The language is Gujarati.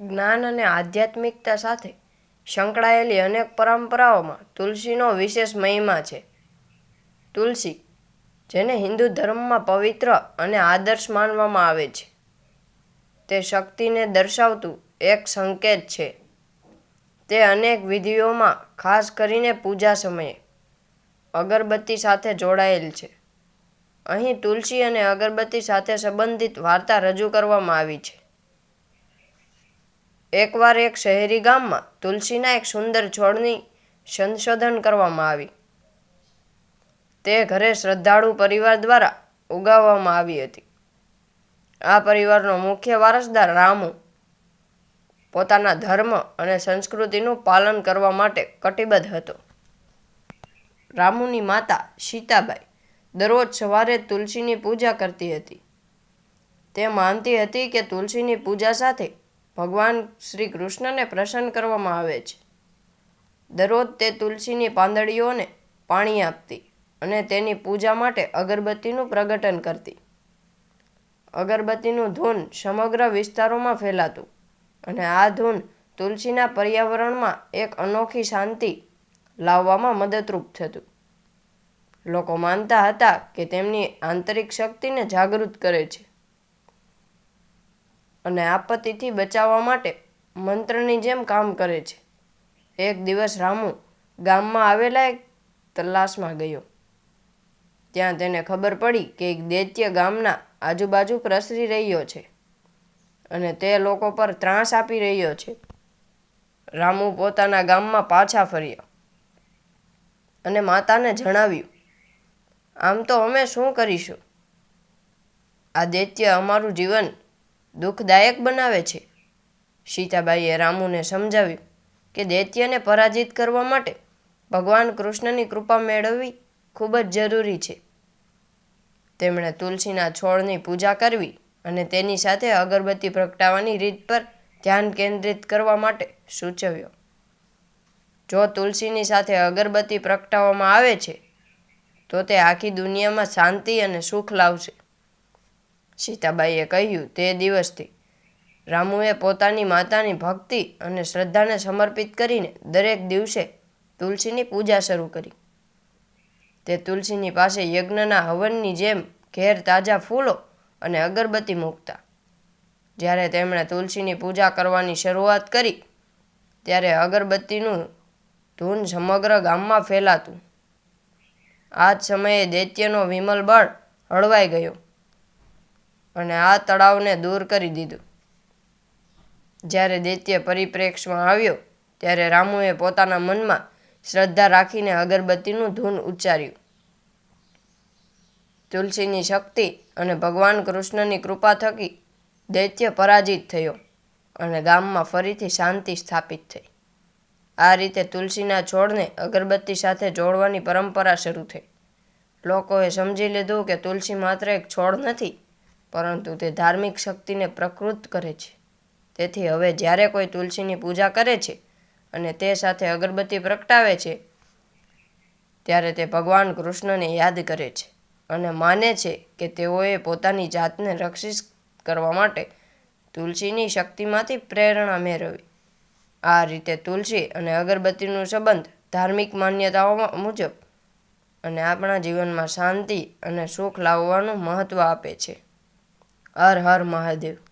જ્ઞાન અને આધ્યાત્મિકતા સાથે સંકળાયેલી અનેક પરંપરાઓમાં તુલસીનો વિશેષ મહિમા છે. તુલસી, જેને હિન્દુ ધર્મમાં પવિત્ર અને આદર્શ માનવામાં આવે છે. તે શક્તિને દર્શાવતું એક સંકેત છે. તે અનેક વિધિઓમાં ખાસ કરીને પૂજા સમયે અગરબત્તી સાથે જોડાયેલ છે. અહીં તુલસી અને અગરબત્તી સાથે સંબંધિત વાર્તા રજૂ કરવામાં આવી છે. એકવાર એક શહેરી ગામમાં તુલસીના એક સુંદર છોડની સંશોધન કરવામાં આવી. તે ઘરે શ્રદ્ધાળુ પરિવાર દ્વારા ઉગાવવામાં આવી હતી. આ પરિવારનો મુખ્ય વારસદાર રામુ પોતાના ધર્મ અને સંસ્કૃતિનું પાલન કરવા માટે કટિબદ્ધ હતો. રામુની માતા સીતાબાઈ દરરોજ સવારે તુલસીની પૂજા કરતી હતી. તે માનતી હતી કે તુલસીની પૂજા સાથે ભગવાન શ્રી કૃષ્ણને પ્રસન્ન કરવામાં આવે છે. દરરોજ તે તુલસીની પાંદડીઓને પાણી આપતી અને તેની પૂજા માટે અગરબત્તીનું પ્રગટન કરતી. અગરબત્તીનું ધૂન સમગ્ર વિસ્તારોમાં ફેલાતું અને આ ધૂન તુલસીના પર્યાવરણમાં એક અનોખી શાંતિ લાવવામાં મદદરૂપ થતું. લોકો માનતા હતા કે તેમની આંતરિક શક્તિને જાગૃત કરે છે. અને આપત્તિથી બચાવવા માટે મંત્રની જેમ કામ કરે છે. એક દિવસ રામુ ગામમાં આવેલા એક તલાશમાં ગયો. ત્યાં તેને ખબર પડી કે એક દૈત્ય ગામના આજુબાજુ પ્રસરી રહ્યો છે અને તે લોકો પર ત્રાસ આપી રહ્યો છે. રામુ પોતાના ગામમાં પાછા ફર્યા અને માતાને જણાવ્યું, આમ તો અમે શું કરીશું? આ દૈત્ય અમારું જીવન દુઃખદાયક બનાવે છે. સીતાબાઈએ રામુને સમજાવ્યું કે દૈત્યને પરાજિત કરવા માટે ભગવાન કૃષ્ણની કૃપા મેળવવી ખૂબ જ જરૂરી છે. તેમણે તુલસીના છોડની પૂજા કરવી અને તેની સાથે અગરબત્તી પ્રગટાવવાની રીત પર ધ્યાન કેન્દ્રિત કરવા માટે સૂચવ્યો. જો તુલસીની સાથે અગરબત્તી પ્રગટાવવામાં આવે છે, તો તે આખી દુનિયામાં શાંતિ અને સુખ લાવશે. સીતાબાઈએ કહ્યું, તે દિવસથી રામુએ પોતાની માતાની ભક્તિ અને શ્રદ્ધાને સમર્પિત કરીને દરેક દિવસે તુલસીની પૂજા શરૂ કરી. તે તુલસીની પાસે યજ્ઞના હવનની જેમ ઘેર તાજા ફૂલો અને અગરબત્તી મૂકતા. જ્યારે તેમણે તુલસીની પૂજા કરવાની શરૂઆત કરી, ત્યારે અગરબત્તીનું ધૂન સમગ્ર ગામમાં ફેલાતું. આ જ સમયે દૈત્યનો વિમલ બળ હળવાઈ ગયો. અને આ તળાવને દૂર કરી દીધું. જ્યારે દૈત્ય પરિપ્રેક્ષમાં આવ્યો, ત્યારે રામુએ પોતાના મનમાં શ્રદ્ધા રાખીને અગરબત્તીનું ધૂન ઉચ્ચાર્યું. તુલસીની શક્તિ અને ભગવાન કૃષ્ણની કૃપા થકી દૈત્ય પરાજિત થયો અને ગામમાં ફરીથી શાંતિ સ્થાપિત થઈ. આ રીતે તુલસીના છોડને અગરબત્તી સાથે જોડવાની પરંપરા શરૂ થઈ. લોકોએ સમજી લીધું કે તુલસી માત્ર એક છોડ નથી પરંતુ તે ધાર્મિક શક્તિને પ્રકૃત કરે છે. તેથી હવે જ્યારે કોઈ તુલસીની પૂજા કરે છે અને તે સાથે અગરબત્તી પ્રગટાવે છે, ત્યારે તે ભગવાન કૃષ્ણને યાદ કરે છે અને માને છે કે તેઓએ પોતાની જાતને રક્ષિત કરવા માટે તુલસીની શક્તિમાંથી પ્રેરણા મેળવી. આ રીતે તુલસી અને અગરબત્તીનો સંબંધ ધાર્મિક માન્યતાઓ મુજબ અને આપણા જીવનમાં શાંતિ અને સુખ લાવવાનું મહત્ત્વ આપે છે. Har Har Mahadev.